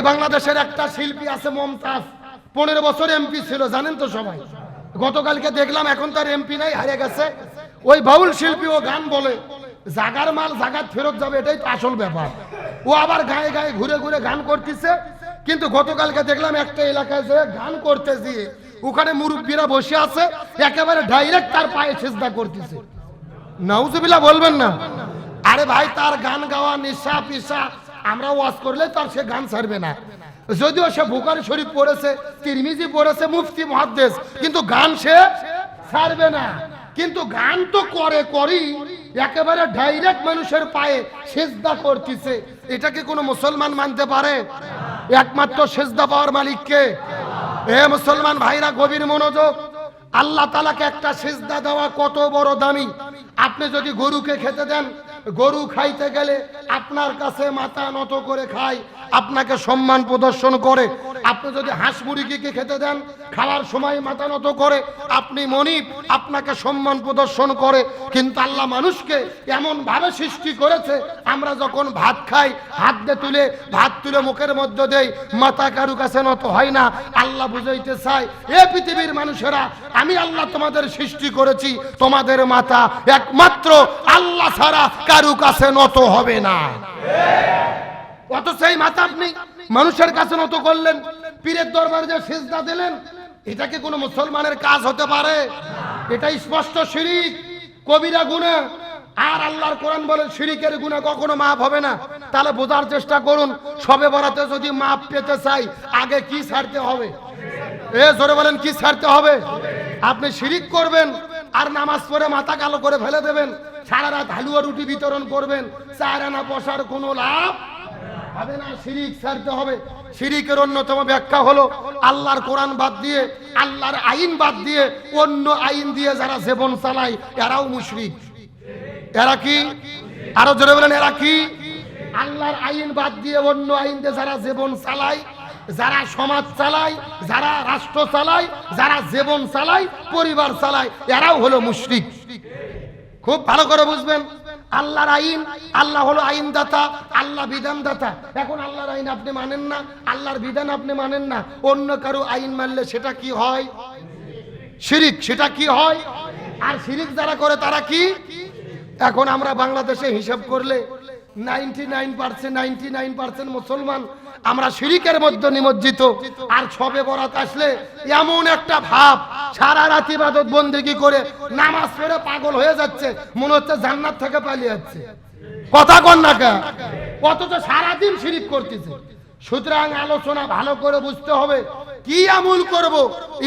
এই বাংলাদেশের একটা শিল্পী আছে মমতাজ। পনেরো বছর এমপি ছিল, জানেন তো সবাই? গতকালকে দেখলাম এখন তার এমপি নাই, হারিয়ে গেছে। ওই বাউল শিল্পী ও গান বলে, জাগার মাল জাগাত ফেরত যাবে, এটাই তো আসল ব্যাপার। ও আবার গায়ে গায়ে ঘুরে ঘুরে গান করতেছে, কিন্তু গতকালকে দেখলাম একটা এলাকায় যে গান করতে গিয়ে ওখানে মুরব্বীরা বসে আছে, একেবারে ডাইরেক্ট তার পায়ে সেজদা করতেছে। নাউজুবিল্লাহ বলবেন না? আরে ভাই, তার গান গাওয়া নিশা পিসা আমরা ওয়াজ করলে তার সে গান ছাড়বে না। যদিও সে বুকারি শরীফ পড়েছে, তিরমিজি পড়েছে, মুফতি মহাদ্দেশ কিন্তু গান সে ছাড়বে না। কিন্তু গান তো করে করি একেবারে ডাইরেক্ট মানুষের পায়ে সেজদা করতেছে। এটা কি কোনো মুসলমান মানতে পারে? একমাত্র সেজদা পাওয়ার মালিককে। এ মুসলমান ভাইরা, গভীর মনোযোগ। আল্লাহ তালাকে একটা সেজদা দেওয়া কত বড় দামি। আপনি যদি গরুকে খেতে দেন গরু খাইতে গেলে আপনার কাছে মাথা নত করে খায় আপনাকে সম্মান প্রদর্শন করে। আপনি যদি হাঁস মুরগিকে খেতে দেন, খাওয়ার সময় মাথা নত করে, আপনি মনিব, আপনাকে সম্মান প্রদর্শন করে। কিন্তু আল্লাহ মানুষকে এমন ভাবে সৃষ্টি করেছে, আমরা যখন ভাত খাই, হাত দিয়ে তুলে, ভাত তুলে মুখের মধ্যে দেই, মাথা কারু কাছে নত হয় না। আল্লাহ বুঝাইতে চাই এ পৃথিবীর মানুষেরা, আমি আল্লাহ তোমাদের সৃষ্টি করেছি, তোমাদের মাথা একমাত্র আল্লাহ ছাড়া কারু কাছে নত হবে না। অত সেই মাথা আপনি মানুষের কাছে নত করলেন, পীরের দরবারে যে সেজদা দিলেন, এটা কি কোনো মুসলমানের কাজ হতে পারে? এটা স্পষ্ট শিরিক। কবিরা গুণা, আর আল্লাহর কোরআন বলেন শিরিকের গুণা কখনো মাপ হবে না। তাহলে বোঝার চেষ্টা করুন, সবে বরাতে যদি মাপ পেতে চাই, আগে কি ছাড়তে হবে? এ, জোরে বলেন, কি ছাড়তে হবে? আপনি শিরিক করবেন, আর নামাজ পড়ে মাথা কালো করে ফেলে দেবেন, সারা রাত হালুয়া রুটি বিতরণ করবেন, চার আনা বসার কোনো লাভ হবে না, শিরিক ছাড়তে হবে। শিরিকের অন্যতম ব্যাখ্যা হলো, আল্লাহর বাদ দিয়ে আইন বাদ দিয়ে, অন্য আইন দিয়ে যারা চালায়, এরাও বলেন আইন বাদ দিয়ে অন্য আইন দিয়ে যারা জীবন চালায়, যারা সমাজ চালায়, যারা রাষ্ট্র চালায়, যারা জীবন চালায়, পরিবার চালায়, এরাও হলো মুশরিক। খুব ভালো করে বুঝবেন। আল্লাহর আইন, আল্লাহ হলো আইন দাতা আল্লাহ বিধান দাতা এখন আল্লাহর আইন আপনি মানেন না, আল্লাহর বিধান আপনি মানেন না। অন্য কারও আইন মানলে সেটা কি হয়? শিরিক, সেটা কি হয়? আর শিরিক যারা করে তারা কি? এখন আমরা বাংলাদেশে হিসাব করলে নাইনটি পাগল হয়ে যাচ্ছে, মনে হচ্ছে থেকে পালিয়ে যাচ্ছে। কথা না অথচ সারাদিন শিরিক করতেছে। সুতরাং আলোচনা ভালো করে বুঝতে হবে, কি আমল করব,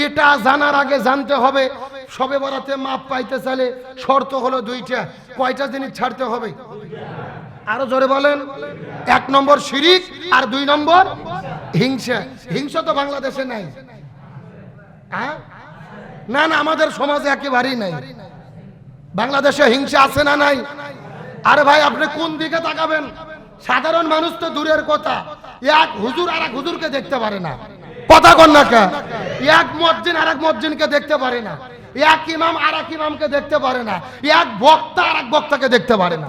এটা জানার আগে জানতে হবে। সবে বরাতে মাপ পাইতে চাইলে শর্ত হলো দুইটা, কয়টা জিনিস ছাড়তে হবে? আরও জোরে বলেন। এক নম্বর শিরিক আর দুই নম্বর হিংসা। হিংসা তো বাংলাদেশে নাই। হ্যাঁ? না না, আমাদের সমাজে একেবারেই নাই। বাংলাদেশে হিংসা আছে না নাই? আরে ভাই, আপনি কোন দিকে তাকাবেন? সাধারণ মানুষ তো দূরের কথা। এক হুজুর আর এক হুজুরকে দেখতে পারে না। কথা কন না এক মসজিদ আর এক মসজিদকে দেখতে পারে না। এক ইমাম আর এক ইমামকে দেখতে পারে না। এক বক্তা আর এক বক্তাকে দেখতে পারে না।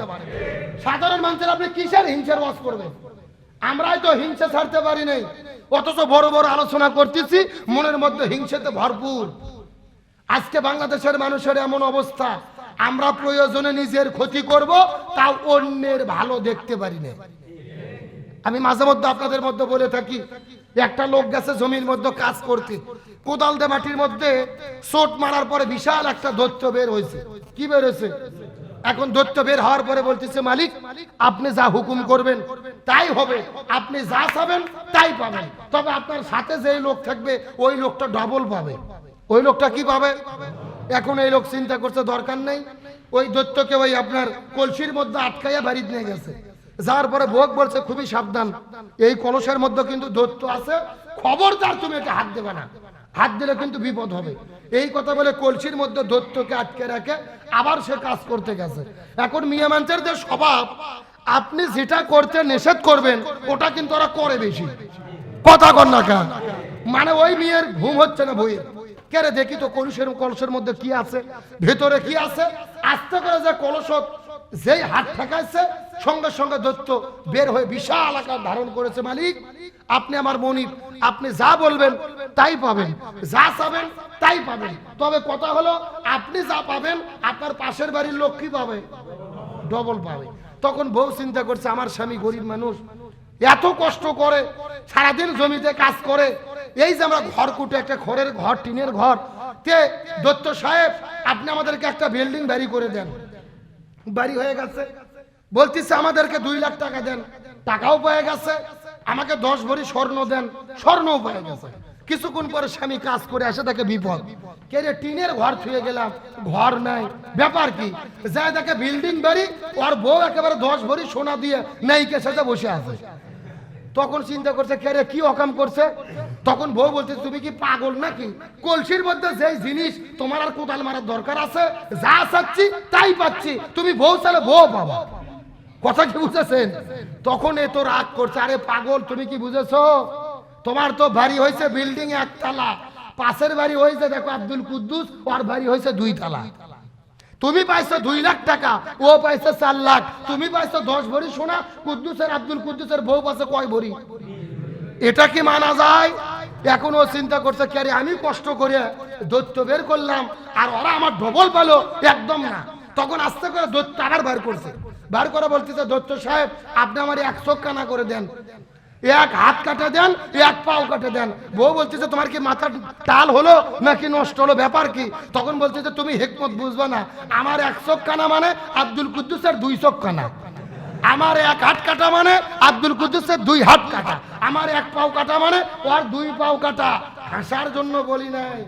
সাধারণ মানুষের আপনি কিসের হিংসার বাস করবেন? আমরাই তো হিংসা ছাড়তে পারি নাই। অথচ বড় বড় আলোচনা করতেছি, মনের মধ্যে হিংসাতে ভরপুর। আজকে বাংলাদেশের মানুষের এমন অবস্থা, আমরা প্রয়োজনে নিজের ক্ষতি করব, তাও অন্যের ভালো দেখতে পারি না আমি মাঝে মধ্যে আপনাদের মধ্যে বলে থাকি, একটা লোক গেছে জমির মধ্যে কাজ করতে, কোদাল দিয়ে মাটির মধ্যে চোট মারার পরে বিশাল একটা দৈত্য বের হয়েছে। কি বের হয়েছে? এখন দৈত্য বের হওয়ার পরে বলতেছে, মালিক, আপনি যা হুকুম করবেন তাই হবে। আপনি যা চাবেন তাই পাবেন। তবে আপনার সাথে যে লোক থাকবে, ওই লোকটা ডবল পাবে। ওই লোকটা কি পাবে? এখন এই লোক চিন্তা করতে দরকার নেই। ওই দৈত্যকে ওই আপনার কলসির মধ্যে আটকাইয়া বাড়িতে নিয়ে গেছে। যার পরে ভোগ বলছে, খুবই সাবধান। এই কলসের মধ্যে কিন্তু দৈত্য আছে। খবরদার তুমি এটা হাত দেবে না। হাত দিলে কিন্তু বিপদ হবে। এই কথা বলে কলসির মধ্যে দৈত্যকে আটকে রাখে আবার সে কাজ করতে গেছে। এখন মিয়া মানুষের যে স্বভাব, আপনি যেটা করতে নিষেধ করবেন, ওটা কিন্তু ওরা করে বেশি। কথা কর না কেন? মানে ওই মেয়ের ঘুম হচ্ছে না বইয়ের কেরে দেখি তো কলসের কলসের মধ্যে কি আছে, ভেতরে কি আছে? আস্তে করে যে কলস যেই হাত ঠেকাইছে, সঙ্গে সঙ্গে দৈত্য বের হয়ে বিশাল আকার ধারণ করেছে মালিক। আপনি আমার মনিব, আপনি যা বলবেন তাই পাবেন। যা চাবেন তাই পাবেন। তবে কথা হলো, আপনি যা পাবেন, আপনার পাশের বাড়ির লোক কি পাবে। ডবল পাবে। তখন বউ চিন্তা করছে, আমার স্বামী গরিব মানুষ, এত কষ্ট করে, সারাদিন জমিতে কাজ করে, এই যে আমরা ঘর কুটে একটা খড়ের ঘর, টিনের ঘর, তে দত্ত সাহেব, আপনি আমাদেরকে একটা বিল্ডিং বাড়ি করে দেন। বাড়ি হয়ে গেছে। বলতেছে, আমাদেরকে দুই লাখ টাকা দেন। টাকাও পেয়ে গেছে। আমাকে দশ ভরি স্বর্ণ দেন। স্বর্ণও পেয়ে গেছে। কিছুক্ষণ পরে স্বামী কাজ করে আসে তাকে বিপদ। কে রে, টিনের ঘর থুয়ে গেলাম। ঘর নাই। ব্যাপার কি? যায় দেখে বিল্ডিং বাড়ি, ওর বউ একেবারে দশ ভরি সোনা দিয়ে নেই কে সাথে বসে আছে। তখন চিন্তা করছে, কে রে, কি অকাম করছে? তখন বউ বলছে, তুমি কি পাগল নাকি? কলসির মধ্যে যেই জিনিস তোমার আর কোদাল মারার দরকার আছে, যা চাচ্ছি তাই পাচ্ছি। তুমি বউ চালে বউ পাবা। কথা কি বুঝেছেন? তখন এ তো রাগ করছে, আরে পাগল, তুমি কি বুঝেছ? তোমার তো বাড়ি হয়েছে বিল্ডিং একতলা, পাশের বাড়ি হয়েছে দেখো আব্দুল কুদ্দুস, ওর বাড়ি হয়েছে দুই তালা তুমি পাইছো দুই লাখ টাকা, ও পাইছে চার লাখ। তুমি পাইছো দশ ভরি সোনা, কুদ্দুসের, আব্দুল কুদ্দুসের বউ পাইছে কয় ভরি? এটা কি মানা যায়? এখন ও চিন্তা করছে কে রে, আমি কষ্ট করে দৈত্য বের করলাম আর ওরা আমার ডবল পেল একদম না। তখন আস্তে করে দৈত্য আবার বার করছে। বার করে বলতেছে দৈত্য সাহেব আপনি আমার এক চোখ কানা করে দেন। এক হাত কাটা দেন এক পাও কাটে দেন। বউ বলতেছে তোমার কি মাথা টাল হলো নাকি নষ্ট হলো? ব্যাপার কি? তখন বলতেছে তুমি হেকমত বুঝবে না। আমার এক চোখ কানা মানে আব্দুল কুদ্দুসের দুই চোখ কানা। আমার এক হাত কাটা মানে আব্দুল কুদ্দুসের দুই হাত কাটা। আমার এক পাও কাটা মানে ওর দুই পাও কাটা। হাসার জন্য বলি নাই।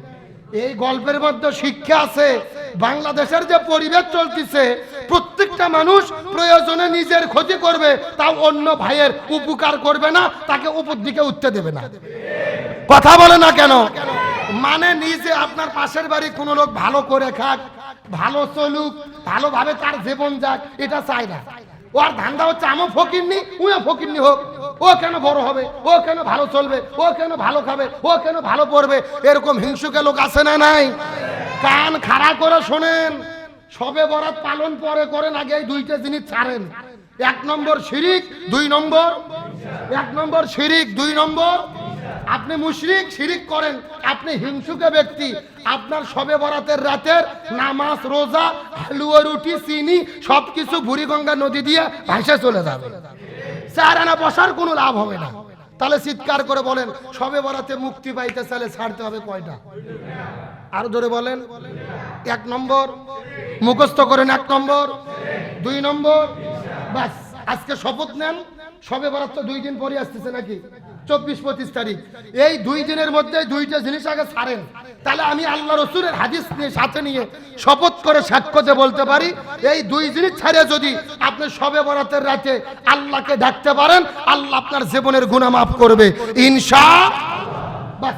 এই গল্পের মধ্যে শিক্ষা আছে, বাংলাদেশের যে পরিবেশ চলতেছে, প্রত্যেকটা মানুষ প্রয়োজনে নিজের ক্ষতি করবে, তাও অন্য ভাইয়ের উপকার করবে না, তাকে উপর দিকে উঠতে দেবে না। কথা বলে না কেন? মানে নিজে আপনার পাশের বাড়ি কোনো লোক ভালো করে খাক, ভালো চলুক, ভালোভাবে তার জীবন যাক, এটা চাই না। ওর ধান্দা হচ্ছে আমও ফকিরনি, উইও ফকিরনি হোক। ও কেন বড় হবে? ও কেন ভালো চলবে? ও কেন ভালো খাবে? ও কেন ভালো পড়বে? এরকম হিংসুকে লোক আছে না নাই? কান খাড়া করে শোনেন। সবে বরাত পালন পরে করেন, আগে এই দুইটা জিনিস ছাড়েন। এক নম্বর শিরিক, দুই নম্বর এক নম্বর শিরিক, দুই নম্বর আপনি মুশরিক, শিরিক করেন। আপনি হিংসুকে ব্যক্তি। আপনার সবে বরাতের রাতের নামাজ, রোজা, হালুয়া, রুটি, চিনি, সবকিছু বুড়িগঙ্গা নদী দিয়ে ভাসে চলে যাবে। চার বসার কোনো লাভ হবে না। তাহলে চিৎকার করে বলেন সবে বরাতে মুক্তি পাইতে চাইলে ছাড়তে হবে কয়টা? আরও ধরে বলেন। এক নম্বর, মুখস্থ করেন এক নম্বর। দুই নম্বর, বাস, আজকে শপথ নেন। সবে বরাত তো দুই দিন পরে আসতেছে নাকি? চব্বিশ পঁচিশ তারিখ। এই দুই দিনের মধ্যে দুইটা জিনিস আগে ছাড়েন। তাহলে আমি আল্লাহ রসুলের হাদিস নিয়ে, সাথে নিয়ে শপথ করে সাক্ষ্যতে বলতে পারি, এই দুই জিনিস ছাড়ে যদি আপনি সবে বরাতের রাতে আল্লাহকে ডাকতে পারেন, আল্লাহ আপনার জীবনের গুণা মাফ করবে। ইনশা